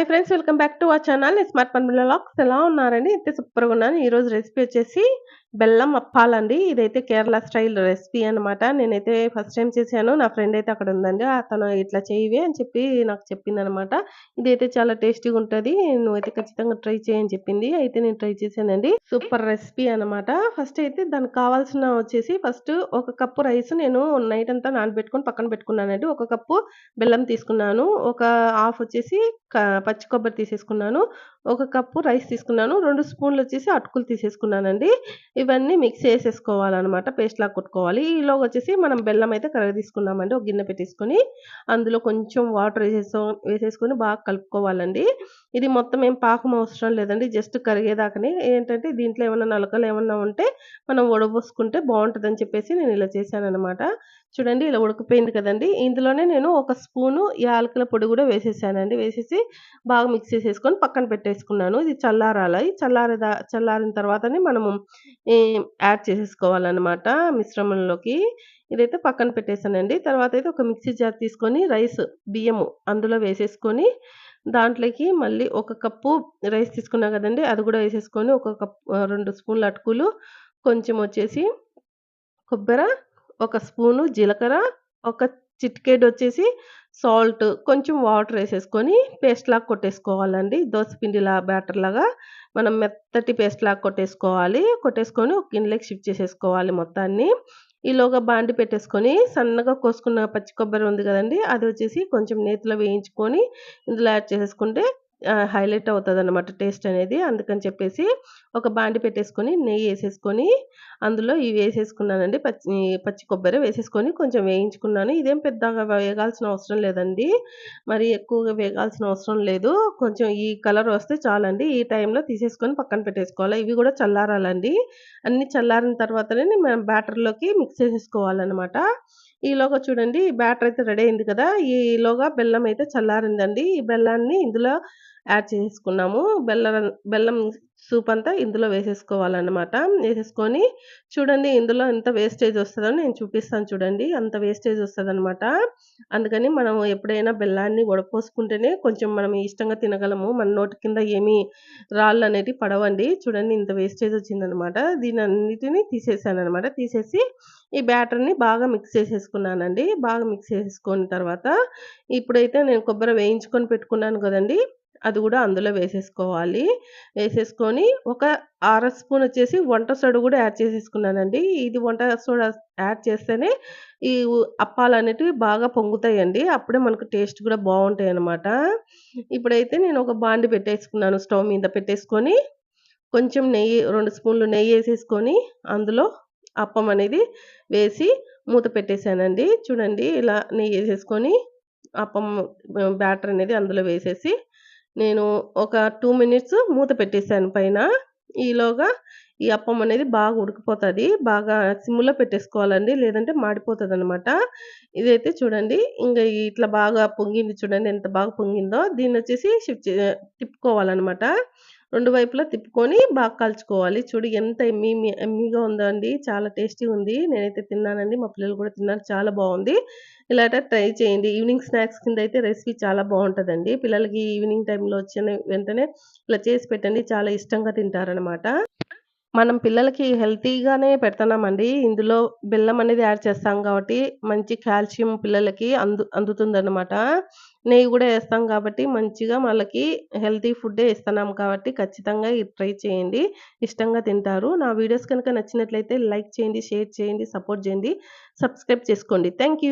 Hi friends welcome back to our channel smart పన్ లాక్స్ ఎలా ఉన్నారండి అయితే సూపర్గా ఉన్నాను. ఈరోజు రెసిపీ వచ్చేసి బెల్లం అప్పాలండి. ఇదైతే కేరళ స్టైల్ రెసిపీ అనమాట నేనైతే ఫస్ట్ టైం చేశాను. నా ఫ్రెండ్ అయితే అక్కడ ఉందండి. అతను ఇట్లా చేయవి అని చెప్పి నాకు చెప్పింది అనమాట ఇదైతే చాలా టేస్టీగా ఉంటుంది. నువ్వైతే ఖచ్చితంగా ట్రై చేయని చెప్పింది. అయితే నేను ట్రై చేశానండి. సూపర్ రెసిపీ అనమాట ఫస్ట్ అయితే దానికి కావాల్సిన వచ్చేసి ఫస్ట్ ఒక కప్పు రైస్ నేను నైట్ అంతా నానబెట్టుకొని పక్కన పెట్టుకున్నానండి. ఒక కప్పు బెల్లం తీసుకున్నాను. ఒక హాఫ్ వచ్చేసి పచ్చి కొబ్బరి తీసేసుకున్నాను. ఒక కప్పు రైస్ తీసుకున్నాను. రెండు స్పూన్లు వచ్చేసి అటుకులు తీసేసుకున్నానండి. ఇవన్నీ మిక్స్ చేసేసుకోవాలన్నమాట. పేస్ట్ లాగా కొట్టుకోవాలి. ఈలో వచ్చేసి మనం బెల్లం అయితే కరగ తీసుకున్నామండి. ఒక గిన్నె పెట్టేసుకొని అందులో కొంచెం వాటర్ వేసేసో వేసేసుకొని బాగా కలుపుకోవాలండి. ఇది మొత్తం ఏం పాకం అవసరం లేదండి. జస్ట్ కరిగేదాకనే. ఏంటంటే దీంట్లో ఏమైనా నలకలు ఏమన్నా ఉంటే మనం వడబోసుకుంటే బాగుంటుందని చెప్పేసి నేను ఇలా చేశానమాట చూడండి ఇలా ఉడికిపోయింది కదండి. ఇందులోనే నేను ఒక స్పూను యాలకుల పొడి కూడా వేసేసానండి. వేసేసి బాగా మిక్స్ చేసేసుకొని పక్కన పెట్టేసుకున్నాను. ఇది చల్లారాలి. చల్లారి చల్లారిన తర్వాతనే మనము యాడ్ చేసేసుకోవాలన్నమాట మిశ్రమంలోకి. ఇదైతే పక్కన పెట్టేసానండి. తర్వాత అయితే ఒక మిక్సీ జార్ తీసుకొని రైస్ బియ్యము అందులో వేసేసుకొని దాంట్లోకి మళ్ళీ ఒక కప్పు రైస్ తీసుకున్నా కదండి అది కూడా వేసేసుకొని ఒక కప్పు రెండు స్పూన్ల అటుకులు కొంచెం వచ్చేసి కొబ్బరి ఒక స్పూను జీలకర్ర ఒక చిట్కేడ్ వచ్చేసి సాల్ట్ కొంచెం వాటర్ వేసేసుకొని పేస్ట్ లాగా కొట్టేసుకోవాలండి. దోసపిండిలా బ్యాటర్ లాగా మనం మెత్తటి పేస్ట్ లాగా కొట్టేసుకోవాలి. కొట్టేసుకొని ఒక గిన్నెలోకి షిఫ్ట్ చేసేసుకోవాలి మొత్తాన్ని. ఈలోగా బాండి పెట్టేసుకొని సన్నగా కోసుకున్న పచ్చి కొబ్బరి ఉంది కదండి అది వచ్చేసి కొంచెం నేతిలో వేయించుకొని ఇందులో యాడ్ చేసేసుకుంటే హైలైట్ అవుతుంది అనమాట టేస్ట్ అనేది. అందుకని చెప్పేసి ఒక బాండి పెట్టేసుకొని నెయ్యి వేసేసుకొని అందులో ఇవి వేసేసుకున్నానండి. పచ్చి పచ్చి కొబ్బరి వేసేసుకొని కొంచెం వేయించుకున్నాను. ఇదేం పెద్దగా వేగాల్సిన అవసరం లేదండి. మరి ఎక్కువగా వేగాల్సిన అవసరం లేదు. కొంచెం ఈ కలర్ వస్తే చాలండి. ఈ టైంలో తీసేసుకొని పక్కన పెట్టేసుకోవాలి. ఇవి కూడా చల్లారాలండి. అన్ని చల్లారిన తర్వాతనే మనం బ్యాటర్లోకి మిక్స్ చేసేసుకోవాలన్నమాట. ఈలోగా చూడండి బ్యాటర్ అయితే రెడీ అయింది కదా. ఈలోగా బెల్లం అయితే చల్లారిందండి. ఈ బెల్లాన్ని ఇందులో యాడ్ చేసుకున్నాము. బెల్లం బెల్లం సూప్ అంతా ఇందులో వేసేసుకోవాలన్నమాట. వేసేసుకొని చూడండి ఇందులో ఎంత వేస్టేజ్ వస్తుందో నేను చూపిస్తాను చూడండి. అంత వేస్టేజ్ వస్తుందన్నమాట. అందుకని మనం ఎప్పుడైనా బెల్లాన్ని వడపోసుకుంటేనే కొంచెం మనం ఇష్టంగా తినగలము. మన నోటి కింద ఏమి రాళ్ళు అనేవి పడవండి. చూడండి ఇంత వేస్టేజ్ వచ్చిందనమాట దీని అన్నిటిని తీసేసాను అనమాట తీసేసి ఈ బ్యాటర్ని బాగా మిక్స్ చేసేసుకున్నానండి. బాగా మిక్స్ చేసేసుకున్న తర్వాత ఇప్పుడైతే నేను కొబ్బరి వేయించుకొని పెట్టుకున్నాను కదండి. అది కూడా అందులో వేసేసుకోవాలి. వేసేసుకొని ఒక అర స్పూన్ వచ్చేసి వంట సోడా కూడా యాడ్ చేసేసుకున్నానండి. ఇది వంట సోడా యాడ్ చేస్తేనే ఈ అప్పాలు అనేటివి బాగా పొంగుతాయండి. అప్పుడే మనకు టేస్ట్ కూడా బాగుంటాయి అన్నమాట ఇప్పుడైతే నేను ఒక బాండి పెట్టేసుకున్నాను స్టవ్ మీద పెట్టేసుకొని. కొంచెం నెయ్యి రెండు స్పూన్లు నెయ్యి వేసేసుకొని అందులో అప్పం అనేది వేసి మూత పెట్టేశానండి. చూడండి ఇలా నెయ్యి వేసేసుకొని అప్పం బ్యాటర్ అనేది అందులో వేసేసి నేను ఒక టూ మినిట్స్ మూత పెట్టేశాను. పైన ఈలోగా ఈ అప్పం అనేది బాగా ఉడికిపోతుంది. బాగా సిమ్లో పెట్టేసుకోవాలండి. లేదంటే మాడిపోతుంది అనమాట ఇదైతే చూడండి. ఇంకా ఇట్లా బాగా పొంగింది చూడండి. ఎంత బాగా పొంగిందో. దీన్ని వచ్చేసి షిఫ్ట్ తిప్పుకోవాలన్నమాట. రెండు వైపులా తిప్పుకొని బాగా కలుచుకోవాలి. చూడు ఎంత ఎమ్మీ ఎమ్మీగా ఉందో అండి చాలా టేస్టీ ఉంది. నేనైతే తిన్నానండి. మా పిల్లలు కూడా తిన్నారు. చాలా బాగుంది. ఇలాట ట్రై చేయండి. ఈవినింగ్ స్నాక్స్ కింద అయితే రెసిపీ చాలా బాగుంటుందండి. పిల్లలకి ఈవినింగ్ టైంలో వచ్చిన వెంటనే ఇలా చేసి పెట్టండి. చాలా ఇష్టంగా తింటారనమాట మనం పిల్లలకి హెల్తీగానే పెడుతున్నామండి. ఇందులో బెల్లం అనేది యాడ్ చేస్తాం కాబట్టి మంచి కాల్షియం పిల్లలకి అందు అందుతుందన్నమాట. నెయ్యి కూడా వేస్తాం కాబట్టి మంచిగా వాళ్ళకి హెల్తీ ఫుడ్డే ఇస్తున్నాం కాబట్టి ఖచ్చితంగా ట్రై చేయండి. ఇష్టంగా తింటారు. నా వీడియోస్ కనుక నచ్చినట్లయితే లైక్ చేయండి షేర్ చేయండి సపోర్ట్ చేయండి. సబ్స్క్రైబ్ చేసుకోండి. థ్యాంక్